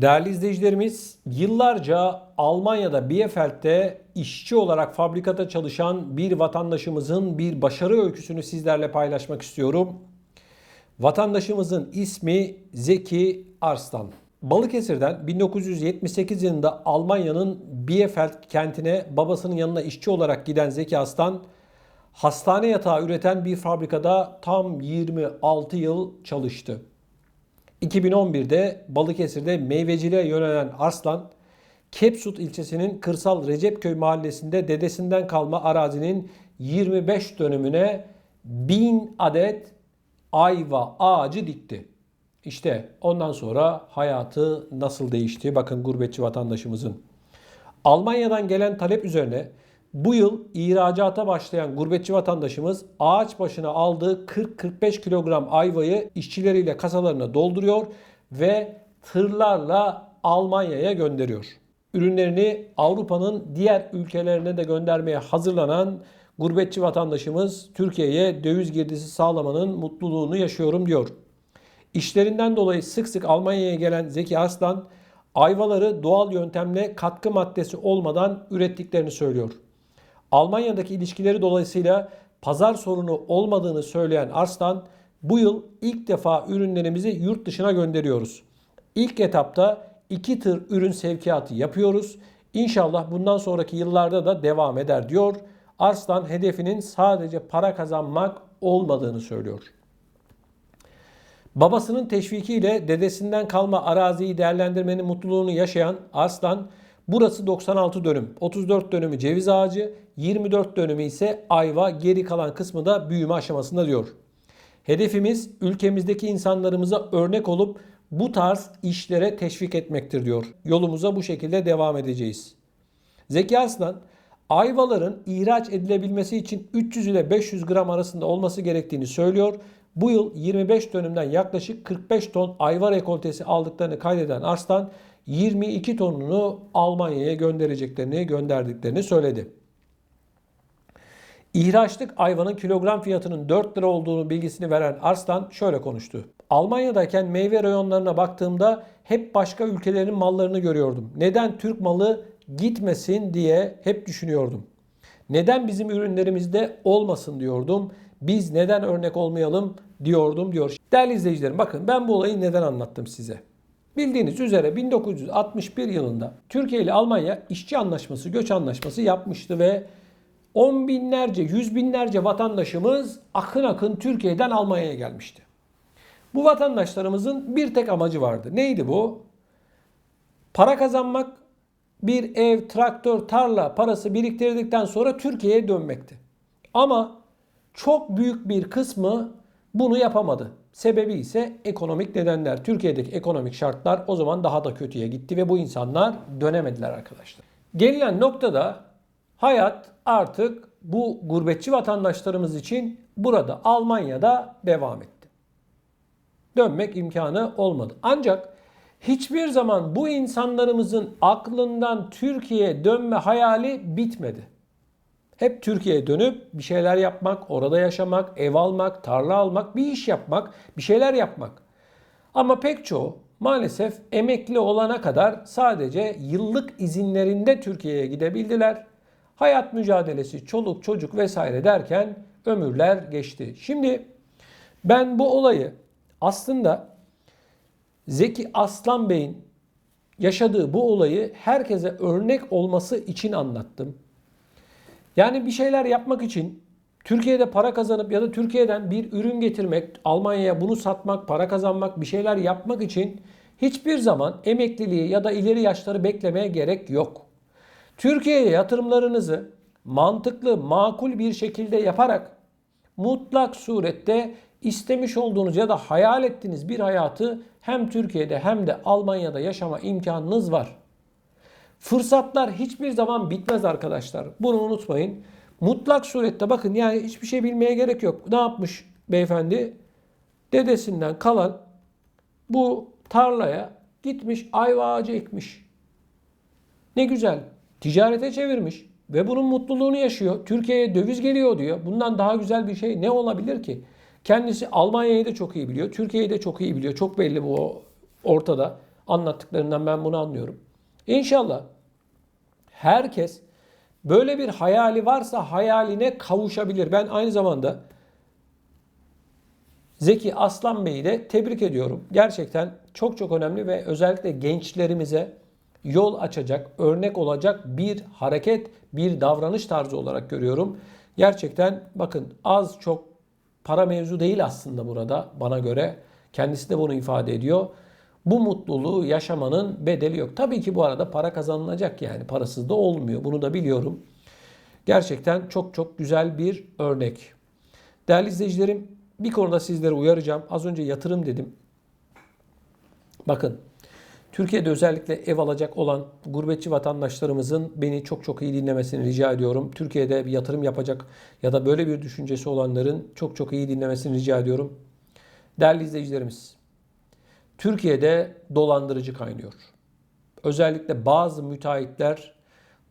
Değerli izleyicilerimiz, yıllarca Almanya'da Bielefeld'de işçi olarak fabrikada çalışan bir vatandaşımızın bir başarı öyküsünü sizlerle paylaşmak istiyorum. Vatandaşımızın ismi Zeki Arslan. Balıkesir'den 1978 yılında Almanya'nın Bielefeld kentine babasının yanına işçi olarak giden Zeki Arslan, hastane yatağı üreten bir fabrikada tam 26 yıl çalıştı. 2011'de Balıkesir'de meyveciliğe yönelen Arslan, Kepsut ilçesinin Kırsal Recepköy mahallesinde dedesinden kalma arazinin 25 dönümüne 1000 adet ayva ağacı dikti. İşte ondan sonra hayatı nasıl değişti? Bakın gurbetçi vatandaşımızın. Almanya'dan gelen talep üzerine bu yıl ihracata başlayan gurbetçi vatandaşımız ağaç başına aldığı 40-45 kilogram ayvayı işçileriyle kasalarına dolduruyor ve tırlarla Almanya'ya gönderiyor. Ürünlerini Avrupa'nın diğer ülkelerine de göndermeye hazırlanan gurbetçi vatandaşımız Türkiye'ye döviz girdisi sağlamanın mutluluğunu yaşıyorum diyor. İşlerinden dolayı sık sık Almanya'ya gelen Zeki Arslan ayvaları doğal yöntemle katkı maddesi olmadan ürettiklerini söylüyor. Almanya'daki ilişkileri dolayısıyla pazar sorunu olmadığını söyleyen Arslan, bu yıl ilk defa ürünlerimizi yurt dışına gönderiyoruz. İlk etapta iki tır ürün sevkiyatı yapıyoruz. İnşallah bundan sonraki yıllarda da devam eder diyor. Arslan hedefinin sadece para kazanmak olmadığını söylüyor. Babasının teşvikiyle dedesinden kalma araziyi değerlendirmenin mutluluğunu yaşayan Arslan, burası 96 dönüm, 34 dönümü ceviz ağacı, 24 dönümü ise ayva, geri kalan kısmı da büyüme aşamasında diyor. Hedefimiz ülkemizdeki insanlarımıza örnek olup bu tarz işlere teşvik etmektir diyor. Yolumuza bu şekilde devam edeceğiz. Zeki Arslan, ayvaların ihraç edilebilmesi için 300 ile 500 gram arasında olması gerektiğini söylüyor. Bu yıl 25 dönümden yaklaşık 45 ton ayva rekoltesi aldıklarını kaydeden Arslan 22 tonunu Almanya'ya göndereceklerini gönderdiklerini söyledi. İhraçlık ayvanın kilogram fiyatının 4 lira olduğunu bilgisini veren Arslan şöyle konuştu. Almanya'dayken meyve reyonlarına baktığımda hep başka ülkelerin mallarını görüyordum. Neden Türk malı gitmesin diye hep düşünüyordum. Neden bizim ürünlerimizde olmasın diyordum. Biz neden örnek olmayalım diyordum diyor. Değerli izleyicilerim bakın ben bu olayı neden anlattım size. Bildiğiniz üzere 1961 yılında Türkiye ile Almanya işçi anlaşması, göç anlaşması yapmıştı ve on binlerce, yüz binlerce vatandaşımız akın akın Türkiye'den Almanya'ya gelmişti. Bu vatandaşlarımızın bir tek amacı vardı. Neydi bu? Para kazanmak, bir ev, traktör, tarla parası biriktirdikten sonra Türkiye'ye dönmekti. Ama çok büyük bir kısmı bunu yapamadı. Sebebi ise ekonomik nedenler. Türkiye'deki ekonomik şartlar o zaman daha da kötüye gitti ve bu insanlar dönemediler arkadaşlar. Gelinen noktada hayat artık bu gurbetçi vatandaşlarımız için burada Almanya'da devam etti. Dönmek imkanı olmadı. Ancak hiçbir zaman bu insanlarımızın aklından Türkiye'ye dönme hayali bitmedi. Hep Türkiye'ye dönüp bir şeyler yapmak, orada yaşamak, ev almak, tarla almak, bir iş yapmak, bir şeyler yapmak. Ama pek çoğu maalesef emekli olana kadar sadece yıllık izinlerinde Türkiye'ye gidebildiler. Hayat mücadelesi, çoluk çocuk vesaire derken ömürler geçti. Şimdi ben bu olayı aslında Zeki Aslan Bey'in yaşadığı bu olayı herkese örnek olması için anlattım. Yani bir şeyler yapmak için Türkiye'de para kazanıp ya da Türkiye'den bir ürün getirmek, Almanya'ya bunu satmak, para kazanmak, bir şeyler yapmak için hiçbir zaman emekliliği ya da ileri yaşları beklemeye gerek yok. Türkiye'ye yatırımlarınızı mantıklı, makul bir şekilde yaparak mutlak surette istemiş olduğunuz ya da hayal ettiğiniz bir hayatı hem Türkiye'de hem de Almanya'da yaşama imkanınız var. Fırsatlar hiçbir zaman bitmez arkadaşlar. Bunu unutmayın. Mutlak surette bakın yani hiçbir şey bilmeye gerek yok. Ne yapmış beyefendi? Dedesinden kalan bu tarlaya gitmiş ayva ağacı ekmiş. Ne güzel. Ticarete çevirmiş ve bunun mutluluğunu yaşıyor. Türkiye'ye döviz geliyor diyor. Bundan daha güzel bir şey ne olabilir ki? Kendisi Almanya'yı da çok iyi biliyor. Türkiye'yi de çok iyi biliyor. Çok belli bu ortada. Anlattıklarından ben bunu anlıyorum. İnşallah herkes böyle bir hayali varsa hayaline kavuşabilir. Ben aynı zamanda Zeki Aslan Bey'i de tebrik ediyorum. Gerçekten çok çok önemli ve özellikle gençlerimize yol açacak, örnek olacak bir hareket, bir davranış tarzı olarak görüyorum. Gerçekten bakın az çok para mevzu değil aslında burada bana göre. Kendisi de bunu ifade ediyor. Bu mutluluğu yaşamanın bedeli yok. Tabii ki bu arada para kazanılacak yani parasız da olmuyor. Bunu da biliyorum. Gerçekten çok çok güzel bir örnek. Değerli izleyicilerim bir konuda sizleri uyaracağım. Az önce yatırım dedim. Bakın Türkiye'de özellikle ev alacak olan gurbetçi vatandaşlarımızın beni çok çok iyi dinlemesini rica ediyorum. Türkiye'de bir yatırım yapacak ya da böyle bir düşüncesi olanların çok çok iyi dinlemesini rica ediyorum. Değerli izleyicilerimiz, Türkiye'de dolandırıcı kaynıyor. Özellikle bazı müteahhitler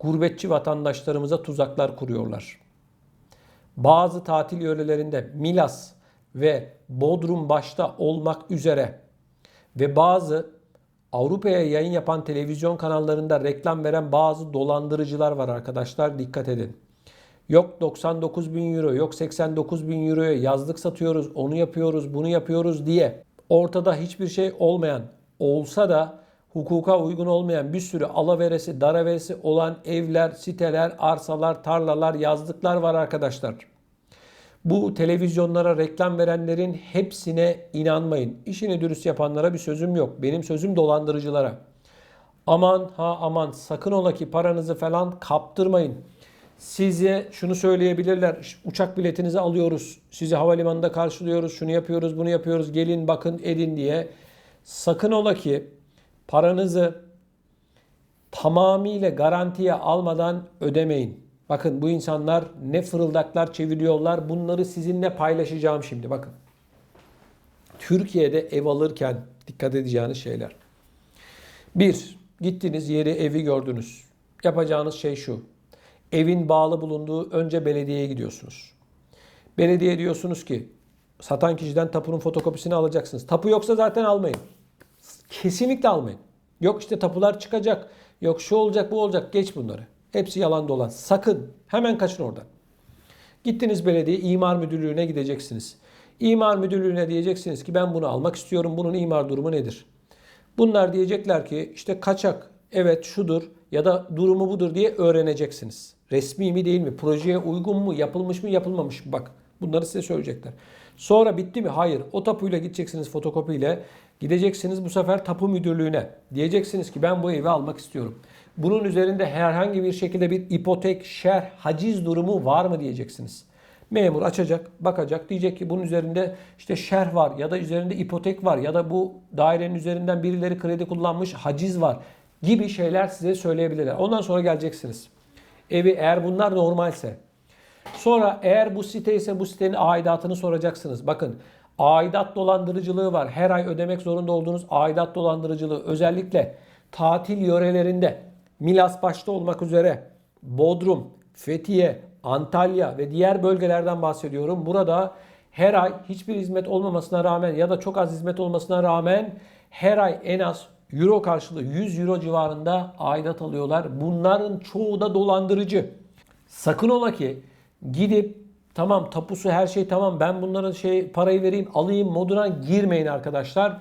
gurbetçi vatandaşlarımıza tuzaklar kuruyorlar. Bazı tatil yörelerinde Milas ve Bodrum başta olmak üzere ve bazı Avrupa'ya yayın yapan televizyon kanallarında reklam veren bazı dolandırıcılar var arkadaşlar dikkat edin. Yok 99 bin euro, yok 89 bin euroya yazlık satıyoruz, onu yapıyoruz, bunu yapıyoruz diye ortada hiçbir şey olmayan, olsa da hukuka uygun olmayan bir sürü alaveresi, daraveresi olan evler, siteler, arsalar, tarlalar, yazlıklar var arkadaşlar. Bu televizyonlara reklam verenlerin hepsine inanmayın. İşini dürüst yapanlara bir sözüm yok. Benim sözüm dolandırıcılara. Aman ha aman sakın ola ki paranızı falan kaptırmayın. Size şunu söyleyebilirler. "İşte Uçak biletinizi alıyoruz. Sizi havalimanında karşılıyoruz. Şunu yapıyoruz, bunu yapıyoruz. Gelin bakın edin diye. Sakın ola ki paranızı tamamıyla garantiye almadan ödemeyin. Bakın bu insanlar ne fırıldaklar çeviriyorlar. Bunları sizinle paylaşacağım şimdi. Bakın. Türkiye'de ev alırken dikkat edeceğiniz şeyler. Bir, gittiniz yeri evi gördünüz. Yapacağınız şey şu. Evin bağlı bulunduğu önce belediyeye gidiyorsunuz. Belediye diyorsunuz ki satan kişiden tapunun fotokopisini alacaksınız. Tapu yoksa zaten almayın. Kesinlikle almayın. Yok işte tapular çıkacak. Yok şu olacak bu olacak. Geç bunları. Hepsi yalan dolan. Sakın hemen kaçın oradan. Gittiniz belediye imar müdürlüğüne gideceksiniz. İmar müdürlüğüne diyeceksiniz ki ben bunu almak istiyorum. Bunun imar durumu nedir? Bunlar diyecekler ki işte kaçak evet şudur ya da durumu budur diye öğreneceksiniz. Resmi mi değil mi? Projeye uygun mu? Yapılmış mı? Yapılmamış mı? Bak bunları size söyleyecekler. Sonra bitti mi? Hayır. O tapuyla gideceksiniz fotokopiyle. Gideceksiniz bu sefer tapu müdürlüğüne. Diyeceksiniz ki ben bu evi almak istiyorum. Bunun üzerinde herhangi bir şekilde bir ipotek, şerh, haciz durumu var mı diyeceksiniz. Memur açacak, bakacak, diyecek ki bunun üzerinde işte şerh var ya da üzerinde ipotek var ya da bu dairenin üzerinden birileri kredi kullanmış, haciz var gibi şeyler size söyleyebilirler. Ondan sonra geleceksiniz. Evi eğer bunlar normalse. Sonra eğer bu site ise bu sitenin aidatını soracaksınız. Bakın aidat dolandırıcılığı var. Her ay ödemek zorunda olduğunuz aidat dolandırıcılığı özellikle tatil yörelerinde Milas başta olmak üzere Bodrum, Fethiye, Antalya ve diğer bölgelerden bahsediyorum. Burada her ay hiçbir hizmet olmamasına rağmen ya da çok az hizmet olmasına rağmen her ay en az euro karşılığı 100 euro civarında aidat alıyorlar. Bunların çoğu da dolandırıcı. Sakın ola ki gidip tamam tapusu her şey tamam ben bunların şey parayı vereyim alayım moduna girmeyin arkadaşlar.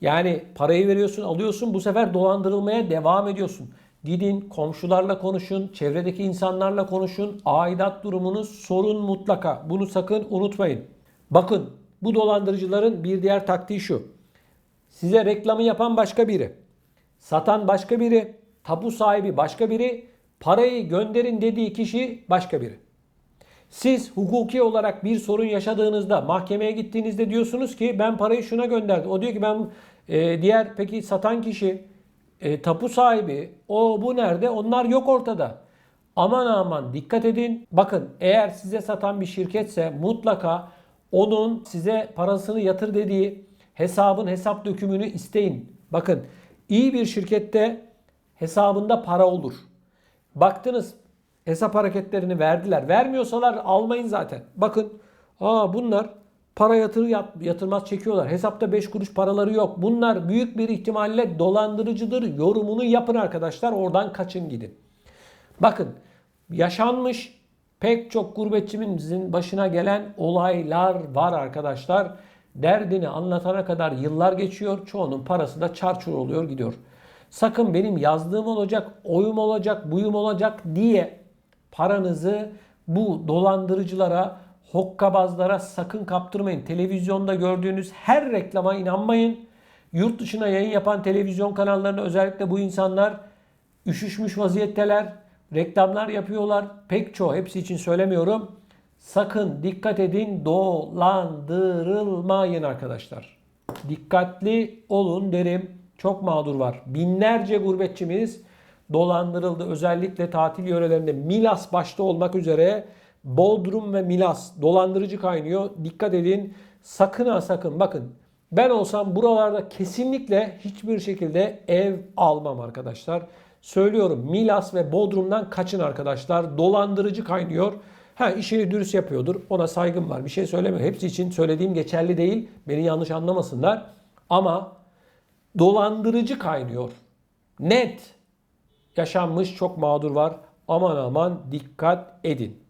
Yani parayı veriyorsun alıyorsun bu sefer dolandırılmaya devam ediyorsun. Gidin komşularla konuşun, çevredeki insanlarla konuşun. Aidat durumunuz sorun mutlaka. Bunu sakın unutmayın. Bakın bu dolandırıcıların bir diğer taktiği şu. Size reklamı yapan başka biri. Satan başka biri. Tapu sahibi başka biri. Parayı gönderin dediği kişi başka biri. Siz hukuki olarak bir sorun yaşadığınızda mahkemeye gittiğinizde diyorsunuz ki ben parayı şuna gönderdim. O diyor ki ben e, diğer peki satan kişi e, tapu sahibi o bu nerede? Onlar yok ortada. Aman aman dikkat edin. Bakın eğer size satan bir şirketse mutlaka onun size parasını yatır dediği hesabın hesap dökümünü isteyin. Bakın iyi bir şirkette hesabında para olur. Baktınız hesap hareketlerini verdiler. Vermiyorsalar almayın zaten. Bakın aa bunlar para yatır yat- yatırmaz çekiyorlar. Hesapta 5 kuruş paraları yok. Bunlar büyük bir ihtimalle dolandırıcıdır. Yorumunu yapın arkadaşlar. Oradan kaçın gidin. Bakın yaşanmış pek çok gurbetçimizin başına gelen olaylar var arkadaşlar. Derdini anlatana kadar yıllar geçiyor. Çoğunun parası da çarçur oluyor gidiyor. Sakın benim yazdığım olacak, oyum olacak, buyum olacak diye paranızı bu dolandırıcılara, hokkabazlara sakın kaptırmayın. Televizyonda gördüğünüz her reklama inanmayın. Yurt dışına yayın yapan televizyon kanallarına özellikle bu insanlar üşüşmüş vaziyetteler. Reklamlar yapıyorlar. Pek çoğu hepsi için söylemiyorum. Sakın dikkat edin dolandırılmayın arkadaşlar. Dikkatli olun derim. Çok mağdur var. Binlerce gurbetçimiz dolandırıldı. Özellikle tatil yörelerinde Milas başta olmak üzere Bodrum ve Milas dolandırıcı kaynıyor. Dikkat edin. Sakın ha sakın bakın. Ben olsam buralarda kesinlikle hiçbir şekilde ev almam arkadaşlar. Söylüyorum Milas ve Bodrum'dan kaçın arkadaşlar. Dolandırıcı kaynıyor. Ha işini dürüst yapıyordur. Ona saygım var. Bir şey söylemiyorum. Hepsi için söylediğim geçerli değil. Beni yanlış anlamasınlar. Ama dolandırıcı kaynıyor. Net. Yaşanmış çok mağdur var. Aman aman dikkat edin.